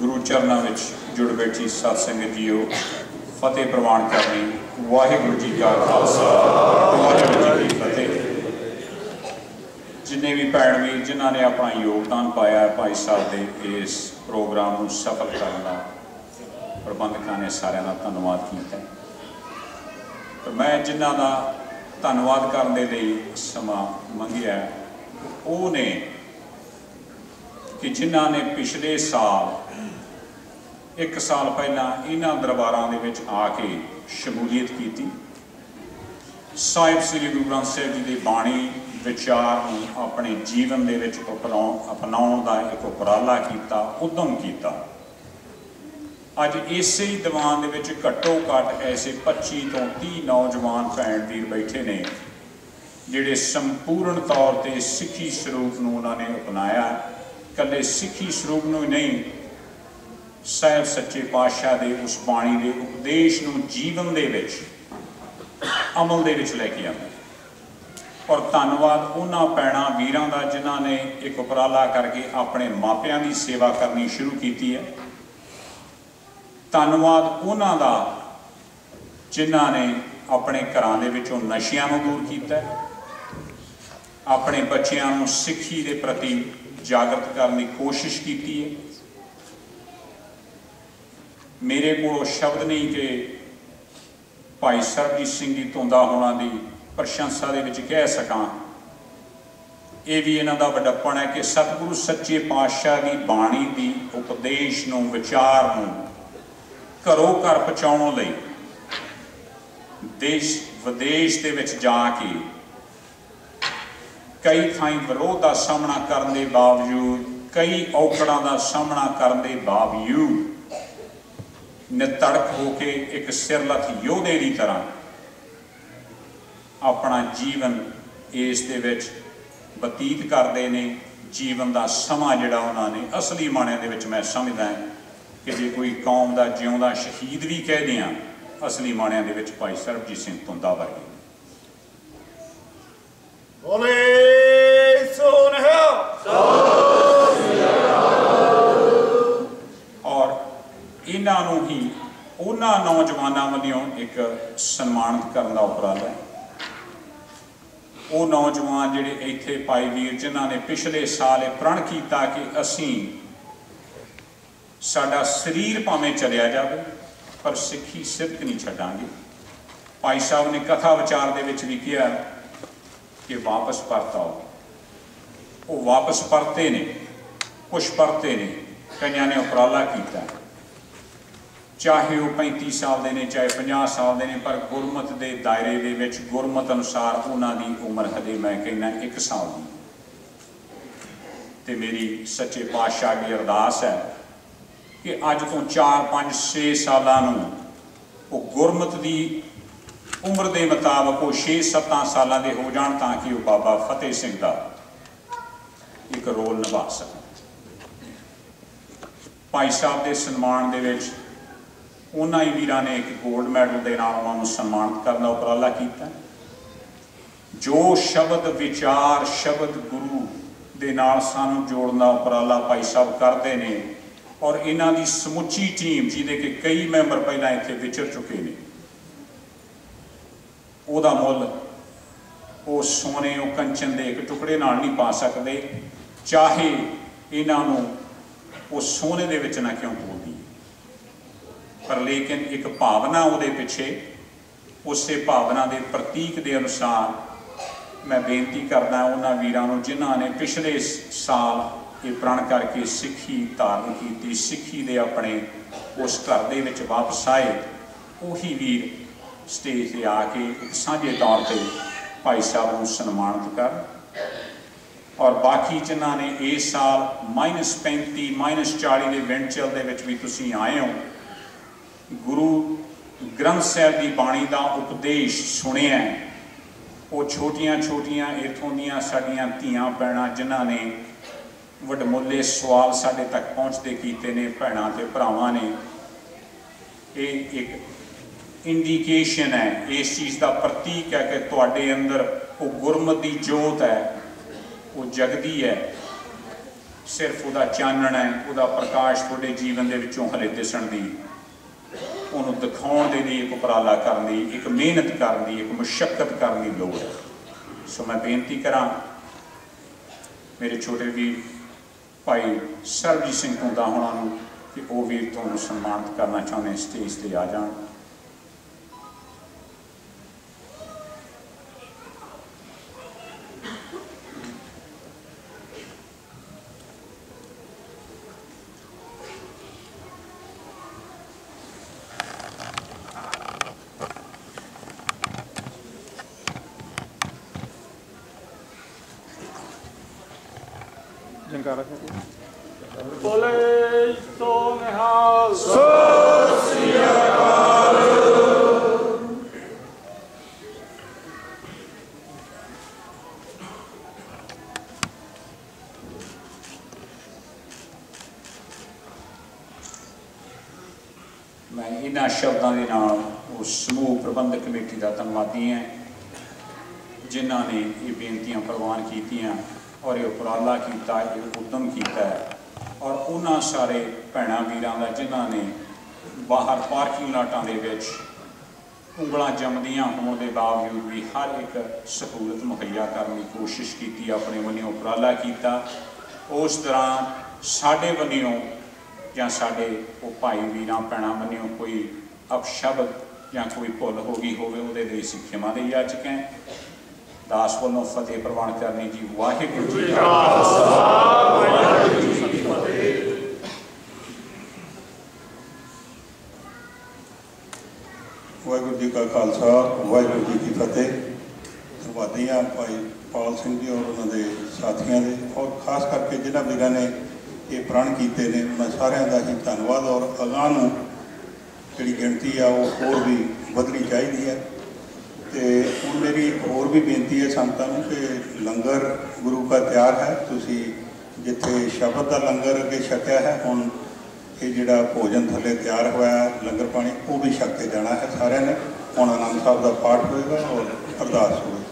ਗੁਰੂ ਚਰਨਾਂ ਵਿੱਚ ਜੁੜ ਬੈਠੀ ਸਤ ਸੰਗਤ ਜੀਓ, ਫਤਿਹ ਪ੍ਰਵਾਨ ਕਰਨੀ, ਵਾਹਿਗੁਰੂ ਜੀ ਕਾ ਖਾਲਸਾ ਵਾਹਿਗੁਰੂ ਜੀ ਕੀ ਫਤਿਹ। ਜਿੰਨੇ ਵੀ ਭੈਣ ਵੀ, ਜਿਨ੍ਹਾਂ ਨੇ ਆਪਣਾ ਯੋਗਦਾਨ ਪਾਇਆ ਭਾਈ ਸਾਹਿਬ ਦੇ, ਇਸ ਪ੍ਰੋਗਰਾਮ ਨੂੰ ਸਫਲ ਕਰਨ ਦਾ ਪ੍ਰਬੰਧਕਾਂ ਨੇ ਸਾਰਿਆਂ ਦਾ ਧੰਨਵਾਦ ਕੀਤਾ। ਤੇ ਮੈਂ ਜਿਨ੍ਹਾਂ ਦਾ ਧੰਨਵਾਦ ਕਰਨ ਦੇ ਲਈ ਸਮਾਂ ਮੰਗਿਆ, ਉਹ ਨੇ ਕਿ ਜਿਨ੍ਹਾਂ ਨੇ ਪਿਛਲੇ ਸਾਲ, ਇੱਕ ਸਾਲ ਪਹਿਲਾਂ ਇਹਨਾਂ ਦਰਬਾਰਾਂ ਦੇ ਵਿੱਚ ਆ ਕੇ ਸ਼ਮੂਲੀਅਤ ਕੀਤੀ। ਸਾਹਿਬ ਸ੍ਰੀ ਗੁਰੂ ਗ੍ਰੰਥ ਸਾਹਿਬ ਜੀ ਦੀ ਬਾਣੀ ਵਿਚਾਰ ਨੂੰ ਆਪਣੇ ਜੀਵਨ ਦੇ ਵਿੱਚ ਅਪਣਾਉਣ ਦਾ ਇੱਕ ਉਪਰਾਲਾ ਕੀਤਾ, ਉਦਮ ਕੀਤਾ। ਅੱਜ ਇਸੇ ਹੀ ਦੀਵਾਨ ਦੇ ਵਿੱਚ ਘੱਟੋ ਘੱਟ ਐਸੇ 25 ਤੋਂ 30 ਨੌਜਵਾਨ ਭੈਣ ਵੀਰ ਬੈਠੇ ਨੇ, ਜਿਹੜੇ ਸੰਪੂਰਨ ਤੌਰ ਤੇ ਸਿੱਖੀ ਸਰੂਪ ਨੂੰ ਉਹਨਾਂ ਨੇ ਅਪਣਾਇਆ। ਕੱਲੇ ਸਿੱਖੀ ਸਰੂਪ ਨੂੰ ਹੀ ਨਹੀਂ, ਸਾਹਿਬ ਸੱਚੇ ਪਾਤਸ਼ਾਹ ਦੇ ਉਸ ਬਾਣੀ ਦੇ ਉਪਦੇਸ਼ ਨੂੰ ਜੀਵਨ ਦੇ ਵਿੱਚ, ਅਮਲ ਦੇ ਵਿੱਚ ਲੈ ਕੇ ਆਉਂਦਾ। ਔਰ ਧੰਨਵਾਦ ਉਹਨਾਂ ਪੈਣਾ ਵੀਰਾਂ ਦਾ ਜਿਨ੍ਹਾਂ ਨੇ ਇੱਕ ਉਪਰਾਲਾ ਕਰਕੇ ਆਪਣੇ ਮਾਪਿਆਂ ਦੀ ਸੇਵਾ ਕਰਨੀ ਸ਼ੁਰੂ ਕੀਤੀ ਹੈ। ਧੰਨਵਾਦ ਉਹਨਾਂ ਦਾ ਜਿਨ੍ਹਾਂ ਨੇ ਆਪਣੇ ਘਰਾਂ ਦੇ ਵਿੱਚੋਂ ਨਸ਼ਿਆਂ ਨੂੰ ਦੂਰ ਕੀਤਾ ਆਪਣੇ ਬੱਚਿਆਂ ਨੂੰ ਸਿੱਖੀ ਦੇ ਪ੍ਰਤੀ ਜਾਗਰਤ ਕਰਨ ਦੀ ਕੋਸ਼ਿਸ਼ ਕੀਤੀ ਹੈ। ਮੇਰੇ ਕੋਲ ਸ਼ਬਦ ਨਹੀਂ ਕਿ ਭਾਈ ਸਰਬਜੀਤ ਸਿੰਘ ਦੀ ਤੁੰਦਾ ਹੋਣਾ ਦੀ ਪ੍ਰਸ਼ੰਸਾ ਦੇ ਵਿੱਚ ਕਹਿ ਸਕਾਂ। ਇਹ ਵੀ ਇਹਨਾਂ ਦਾ ਵੱਡਪਣ ਹੈ ਕਿ ਸਤਿਗੁਰੂ ਸੱਚੇ ਪਾਤਸ਼ਾਹ ਦੀ ਬਾਣੀ ਦੀ ਉਪਦੇਸ਼ ਨੂੰ, ਵਿਚਾਰ ਨੂੰ ਘਰੋਂ ਘਰ ਪਹੁੰਚਾਉਣ ਲਈ ਦੇਸ਼ ਵਿਦੇਸ਼ ਦੇ ਵਿੱਚ ਜਾ ਕੇ ਕਈ ਥਾਈਂ ਵਿਰੋਧ ਦਾ ਸਾਹਮਣਾ ਕਰਨ ਦੇ ਬਾਵਜੂਦ, ਕਈ ਔਕੜਾਂ ਦਾ ਸਾਹਮਣਾ ਕਰਨ ਦੇ ਬਾਵਜੂਦ ਨਿਤੜਕ ਹੋ ਕੇ ਇੱਕ ਸਿਰਲਥ ਯੋਧੇ ਦੀ ਤਰ੍ਹਾਂ ਆਪਣਾ ਜੀਵਨ ਇਸ ਦੇ ਵਿੱਚ ਬਤੀਤ ਕਰਦੇ ਨੇ। ਜੀਵਨ ਦਾ ਸਮਾਂ ਜਿਹੜਾ ਉਹਨਾਂ ਨੇ ਅਸਲੀ ਮਾਣਿਆਂ ਦੇ ਵਿੱਚ ਮੈਂ ਸਮਝਦਾ ਕਿ ਜੇ ਕੋਈ ਕੌਮ ਦਾ ਜਿਉਂਦਾ ਸ਼ਹੀਦ ਵੀ ਕਹਿ ਆ ਅਸਲੀ ਮਾਣਿਆਂ ਦੇ ਵਿੱਚ ਭਾਈ ਸਰਬਜੀਤ ਸਿੰਘ ਤੁੰਦਾ ਵਰਗੇ ਇਹਨਾਂ ਨੂੰ ਹੀ ਉਹਨਾਂ ਨੌਜਵਾਨਾਂ ਵੱਲੋਂ ਇੱਕ ਸਨਮਾਨਿਤ ਕਰਨ ਦਾ ਉਪਰਾਲਾ ਹੈ। ਉਹ ਨੌਜਵਾਨ ਜਿਹੜੇ ਇੱਥੇ ਭਾਈ ਵੀਰ, ਜਿਨ੍ਹਾਂ ਨੇ ਪਿਛਲੇ ਸਾਲ ਇਹ ਪ੍ਰਣ ਕੀਤਾ ਕਿ ਅਸੀਂ ਸਾਡਾ ਸਰੀਰ ਭਾਵੇਂ ਚਲਿਆ ਜਾਵੇ, ਪਰ ਸਿੱਖੀ ਸਿੱਧਕ ਨਹੀਂ ਛੱਡਾਂਗੇ। ਭਾਈ ਸਾਹਿਬ ਨੇ ਕਥਾ ਵਿਚਾਰ ਦੇ ਵਿੱਚ ਵੀ ਕਿਹਾ ਕਿ ਵਾਪਸ ਪਰਤ ਆਓ। ਉਹ ਵਾਪਸ ਪਰਤੇ ਨੇ, ਕੁਛ ਪਰਤੇ ਨੇ, ਕਈਆਂ ਨੇ ਉਪਰਾਲਾ ਕੀਤਾ। ਚਾਹੇ ਉਹ 35 ਸਾਲ ਦੇ ਨੇ, ਚਾਹੇ 50 ਸਾਲ ਦੇ ਨੇ, ਪਰ ਗੁਰਮਤ ਦੇ ਦਾਇਰੇ ਦੇ ਵਿੱਚ ਗੁਰਮਤ ਅਨੁਸਾਰ ਉਹਨਾਂ ਦੀ ਉਮਰ ਹਜੇ ਮੈਂ ਕਹਿੰਦਾ 1 ਸਾਲ ਦੀ। ਤੇ ਮੇਰੀ ਸੱਚੇ ਪਾਤਸ਼ਾਹ ਦੀ ਅਰਦਾਸ ਹੈ ਕਿ ਅੱਜ ਤੋਂ 4 5 6 ਸਾਲਾਂ ਨੂੰ ਉਹ ਗੁਰਮਤ ਦੀ ਉਮਰ ਦੇ ਮੁਤਾਬਕ ਉਹ 6 7 ਸਾਲਾਂ ਦੇ ਹੋ ਜਾਣ ਤਾਂ ਕਿ ਉਹ ਬਾਬਾ ਫਤਿਹ ਸਿੰਘ ਦਾ ਇੱਕ ਰੋਲ ਨਿਭਾ ਸਕਣ। ਭਾਈ ਸਾਹਿਬ ਦੇ ਸਨਮਾਨ ਦੇ ਵਿੱਚ ਉਹਨਾਂ ਹੀ ਵੀਰਾਂ ਨੇ ਇੱਕ 골ਡ ਮੈਡਲ ਦੇ ਨਾਲ ਉਹਨਾਂ ਨੂੰ ਸਨਮਾਨਿਤ ਕਰਨ ਦਾ ਉਪਰਾਲਾ ਕੀਤਾ। ਜੋ ਸ਼ਬਦ ਵਿਚਾਰ, ਸ਼ਬਦ ਗੁਰੂ ਦੇ ਨਾਲ ਸਾਨੂੰ ਜੋੜਨ ਦਾ ਉਪਰਾਲਾ ਭਾਈ ਸਾਹਿਬ ਕਰਦੇ ਨੇ ਔਰ ਇਹਨਾਂ ਦੀ ਸਮੁੱਚੀ ਟੀਮ ਜਿਹਦੇ ਕਿ ਕਈ ਮੈਂਬਰ ਪਹਿਲਾਂ ਇੱਥੇ ਵਿਚਰ ਚੁੱਕੇ ਨੇ, ਉਹਦਾ ਮੁੱਲ ਉਹ ਸੋਨੇ, ਉਹ ਕੰਚਨ ਦੇ ਇੱਕ ਟੁਕੜੇ ਨਾਲ ਨਹੀਂ ਪਾ ਸਕਦੇ, ਚਾਹੇ ਇਹਨਾਂ ਨੂੰ ਉਹ ਸੋਨੇ ਦੇ ਵਿੱਚ ਨਾ ਕਿਉਂ ਤੋਲਦੀ ਪਰ ਲੇਕਿਨ ਇੱਕ ਭਾਵਨਾ ਉਹਦੇ ਪਿੱਛੇ, ਉਸੇ ਭਾਵਨਾ ਦੇ ਪ੍ਰਤੀਕ ਦੇ ਅਨੁਸਾਰ ਮੈਂ ਬੇਨਤੀ ਕਰਦਾ ਉਹਨਾਂ ਵੀਰਾਂ ਨੂੰ, ਜਿਨ੍ਹਾਂ ਨੇ ਪਿਛਲੇ ਸਾਲ ਇਹ ਪ੍ਰਣ ਕਰਕੇ ਸਿੱਖੀ ਧਾਰਨ ਕੀਤੀ, ਸਿੱਖੀ ਦੇ ਆਪਣੇ ਉਸ ਘਰ ਦੇ ਵਿੱਚ ਵਾਪਸ ਆਏ, ਉਹੀ ਵੀਰ ਸਟੇਜ ਤੇ ਆ ਕੇ ਇੱਕ ਸਾਂਝੇ ਤੌਰ ਤੇ ਭਾਈ ਸਾਹਿਬ ਨੂੰ ਸਨਮਾਨਿਤ ਕਰ। ਔਰ ਬਾਕੀ ਜਿਨ੍ਹਾਂ ਨੇ ਇਸ ਸਾਲ -35 -40 ਦੇ ਵਿੰਡਚਿਲ ਦੇ ਵਿੱਚ ਵੀ ਤੁਸੀਂ ਆਏ ਹੋ ਗੁਰੂ ਗ੍ਰੰਥ ਸਾਹਿਬ ਦੀ ਬਾਣੀ ਦਾ ਉਪਦੇਸ਼ ਸੁਣਿਆ ਉਹ ਛੋਟੀਆਂ ਛੋਟੀਆਂ ਇਥੋਂ ਦੀਆਂ ਸਾਡੀਆਂ ਧੀਆਂ ਭੈਣਾਂ ਜਿਨ੍ਹਾਂ ਨੇ ਵਡਮੁੱਲੇ ਸਵਾਲ ਸਾਡੇ ਤੱਕ ਪਹੁੰਚਦੇ ਕੀਤੇ ਨੇ, ਭੈਣਾਂ ਤੇ ਭਰਾਵਾਂ ਨੇ। ਇਹ ਇੱਕ ਇੰਡੀਕੇਸ਼ਨ ਹੈ, ਇਸ ਚੀਜ਼ ਦਾ ਪ੍ਰਤੀਕ ਹੈ ਕਿ ਤੁਹਾਡੇ ਅੰਦਰ ਉਹ ਗੁਰਮਤ ਦੀ ਜੋਤ ਹੈ, ਉਹ ਜਗਦੀ ਹੈ। ਸਿਰਫ ਉਹਦਾ ਚਾਨਣ ਹੈ, ਉਹਦਾ ਪ੍ਰਕਾਸ਼ ਤੁਹਾਡੇ ਜੀਵਨ ਦੇ ਵਿੱਚੋਂ ਹਲੇ ਦਿਸਣ ਦੀ। ਉਹਨੂੰ ਦਿਖਾਉਣ ਦੇ ਲਈ ਇੱਕ ਉਪਰਾਲਾ ਕਰਨ ਦੀ, ਇੱਕ ਮਿਹਨਤ ਕਰਨ ਦੀ, ਇੱਕ ਮੁਸ਼ਕਲ ਕਰਨ ਦੀ ਲੋੜ ਹੈ। ਸੋ ਮੈਂ ਬੇਨਤੀ ਕਰਾਂ, ਮੇਰੇ ਛੋਟੇ ਵੀ ਭਾਈ ਸਰਬਜੀਤ ਸਿੰਘ ਹੁੰਦਾ ਹੋਣਾ ਨੂੰ, ਕਿ ਉਹ ਵੀਰ ਤੁਹਾਨੂੰ ਸਨਮਾਨਿਤ ਕਰਨਾ ਚਾਹੁੰਦੇ ਸਟੇਜ ਤੇ ਆ ਜਾਣ। ਜਨਕਾਰਾ ਬੋਲੇ ਸੋ ਨਿਹਾਲ। ਮੈਂ ਇਹਨਾਂ ਸ਼ਬਦਾਂ ਦੇ ਨਾਲ ਉਸ ਸਮੂਹ ਪ੍ਰਬੰਧਕ ਕਮੇਟੀ ਦਾ ਧੰਨਵਾਦੀ ਹਾਂ ਜਿਨ੍ਹਾਂ ਨੇ ਇਹ ਬੇਨਤੀਆਂ ਪ੍ਰਵਾਨ ਕੀਤੀਆਂ। ਔਰ ਇਹ ਉਪਰਾਲਾ ਕੀਤਾ, ਇਹ ਉਦਮ ਕੀਤਾ ਔਰ ਉਹਨਾਂ ਸਾਰੇ ਭੈਣਾਂ ਵੀਰਾਂ ਦਾ, ਜਿਨ੍ਹਾਂ ਨੇ ਬਾਹਰ ਪਾਰਕਿੰਗ ਲਾਟਾਂ ਦੇ ਵਿੱਚ ਉਂਗਲਾਂ ਜੰਮਦੀਆਂ ਹੋਣ ਦੇ ਬਾਵਜੂਦ ਵੀ ਹਰ ਇੱਕ ਸਹੂਲਤ ਮੁਹੱਈਆ ਕਰਨ ਦੀ ਕੋਸ਼ਿਸ਼ ਕੀਤੀ, ਆਪਣੇ ਵੱਲੋਂ ਉਪਰਾਲਾ ਕੀਤਾ। ਉਸ ਦੌਰਾਨ ਸਾਡੇ ਵੱਲੋਂ ਜਾਂ ਸਾਡੇ ਉਹ ਭਾਈ ਵੀਰਾਂ, ਭੈਣਾਂ ਵੱਲੋਂ ਕੋਈ ਅਪਸ਼ਬਦ ਜਾਂ ਕੋਈ ਭੁੱਲ ਹੋ ਗਈ ਹੋਵੇ, ਉਹਦੇ ਲਈ ਅਸੀਂ ਖਿਮਾ ਦੇ ਯਾਚਕ ਹਾਂ। ਦਾਸ ਵੱਲੋਂ ਫਤਿਹ ਪ੍ਰਵਾਨ ਕਰਨੀ ਜੀ। ਵਾਹਿਗੁਰੂ ਜੀ ਕਾ ਖਾਲਸਾ। ਵਾਹਿਗੁਰੂ ਜੀ ਕਾ ਖਾਲਸਾ, ਵਾਹਿਗੁਰੂ ਜੀ ਕੀ ਫਤਿਹ। ਧੰਨਵਾਦੀ ਹਾਂ ਭਾਈ ਪਾਲ ਸਿੰਘ ਜੀ ਔਰ ਉਹਨਾਂ ਦੇ ਸਾਥੀਆਂ ਦੇ ਔਰ ਖਾਸ ਕਰਕੇ ਜਿਨ੍ਹਾਂ ਵੀਰਾਂ ਨੇ ਇਹ ਪ੍ਰਣ ਕੀਤੇ ਨੇ ਉਹਨਾਂ ਸਾਰਿਆਂ ਦਾ ਹੀ ਧੰਨਵਾਦ ਔਰ ਅਗਾਂਹ ਨੂੰ ਜਿਹੜੀ ਗਿਣਤੀ ਆ ਉਹ ਹੋਰ ਵੀ ਵਧਣੀ ਚਾਹੀਦੀ ਹੈ। ਤੇ ਹੁਣ ਮੇਰੀ ਹੋਰ ਵੀ ਬੇਨਤੀ ਹੈ ਸੰਗਤਾਂ ਨੂੰ ਕਿ ਲੰਗਰ ਗੁਰੂ ਦਾ ਤਿਆਰ ਹੈ। ਤੁਸੀਂ ਜਿੱਥੇ ਸ਼ਬਦ ਦਾ ਲੰਗਰ ਅੱਗੇ ਛਕਿਆ ਹੈ, ਹੁਣ ਇਹ ਜਿਹੜਾ ਭੋਜਨ ਥੱਲੇ ਤਿਆਰ ਹੋਇਆ ਲੰਗਰ ਪਾਣੀ, ਉਹ ਵੀ ਛਕ ਕੇ ਜਾਣਾ ਹੈ ਸਾਰਿਆਂ ਨੇ। ਹੁਣ ਆਨੰਦ ਸਾਹਿਬ ਦਾ ਪਾਠ ਹੋਏਗਾ ਔਰ ਅਰਦਾਸ ਹੋਵੇਗੀ